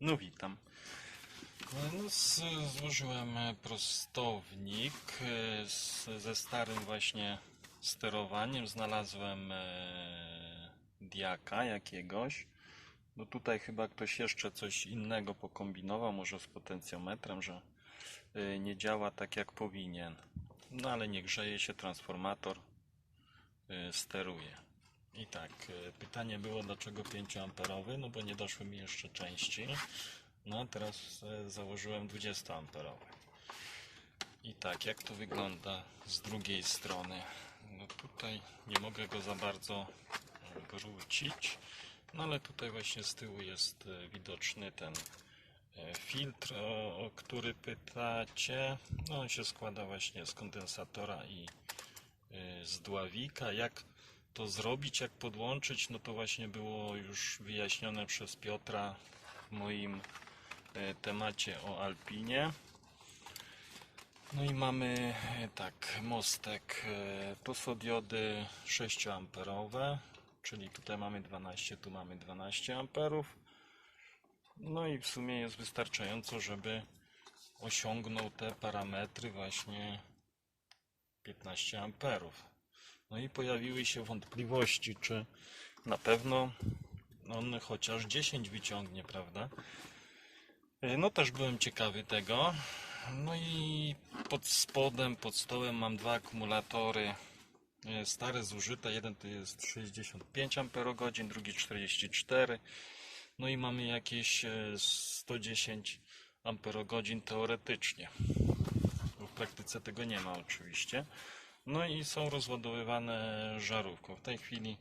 No witam. Z, złożyłem e, prostownik e, z, ze starym właśnie sterowaniem. Znalazłem e, diaka jakiegoś. No tutaj chyba ktoś jeszcze coś innego pokombinował, może z potencjometrem, że e, nie działa tak jak powinien. No ale nie grzeje się transformator, e, steruje. I tak, e, pytanie było dlaczego 5 amperowy, no bo nie doszły mi jeszcze części. No a teraz e, założyłem 20 amperowy. I tak, jak to wygląda z drugiej strony? No tutaj nie mogę go za bardzo e, wrócić. No ale tutaj właśnie z tyłu jest widoczny ten filtr, o, o który pytacie. No on się składa właśnie z kondensatora i z dławika. Jak to zrobić, jak podłączyć, no to właśnie było już wyjaśnione przez Piotra w moim e, temacie o Alpinie. No i mamy e, tak, mostek. e, To są diody 6 amperowe, czyli tutaj mamy 12, tu mamy 12 amperów. No i w sumie jest wystarczająco, żeby osiągnął te parametry właśnie 15 amperów. No i pojawiły się wątpliwości, czy na pewno on chociaż 10 wyciągnie, prawda? E, No też byłem ciekawy tego. No i pod spodem, pod stołem mam dwa akumulatory e, stare, zużyte. Jeden to jest 65 Ah, drugi 44. No i mamy jakieś e, 110 Ah teoretycznie. Bo w praktyce tego nie ma oczywiście. No i są rozładowywane żarówką. W tej chwili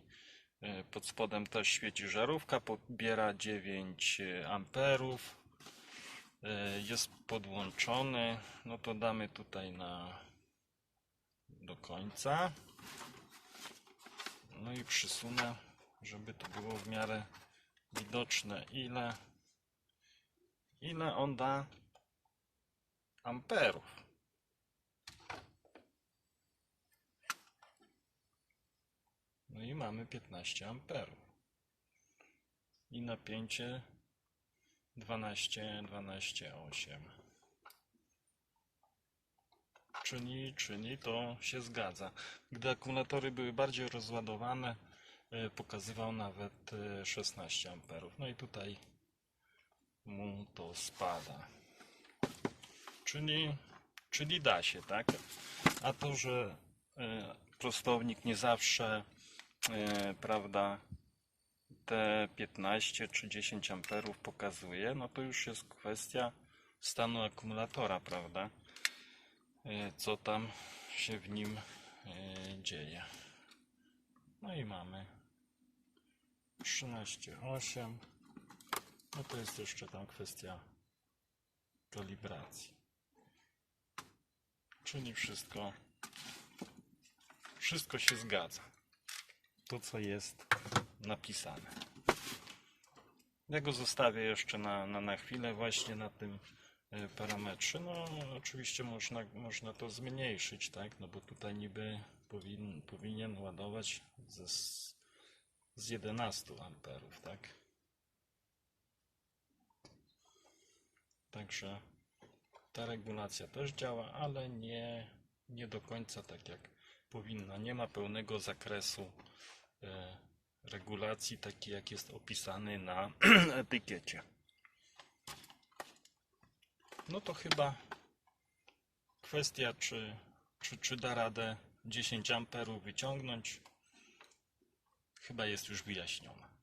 e, pod spodem też świeci żarówka, pobiera 9 amperów. E, Jest podłączony. No to damy tutaj na do końca. No i przysunę, żeby to było w miarę widoczne ile ile on da amperów. I mamy 15 amperów. I napięcie 12, 12, 8. Czyli, czyli to się zgadza. Gdy akumulatory były bardziej rozładowane, e, pokazywał nawet e, 16 amperów. No i tutaj mu to spada. Czyli, czyli da się, tak? A to, że e, prostownik nie zawsze, e, prawda, te 15 czy 10 amperów pokazuje, no to już jest kwestia stanu akumulatora, prawda? E, Co tam się w nim e, dzieje. No i mamy 13,8. No to jest jeszcze tam kwestia kalibracji. Czyli wszystko wszystko się zgadza. To co jest napisane. Ja go zostawię jeszcze na, na, na chwilę właśnie na tym e, parametrze. No oczywiście można, można to zmniejszyć, tak? No bo tutaj niby powin, powinien ładować ze, z 11 amperów, tak? Także ta regulacja też działa, ale nie, nie do końca tak jak powinna. Nie ma pełnego zakresu e, regulacji, taki jak jest opisany na etykiecie. No to chyba kwestia, czy, czy, czy da radę 10 amperów wyciągnąć, chyba jest już wyjaśniona.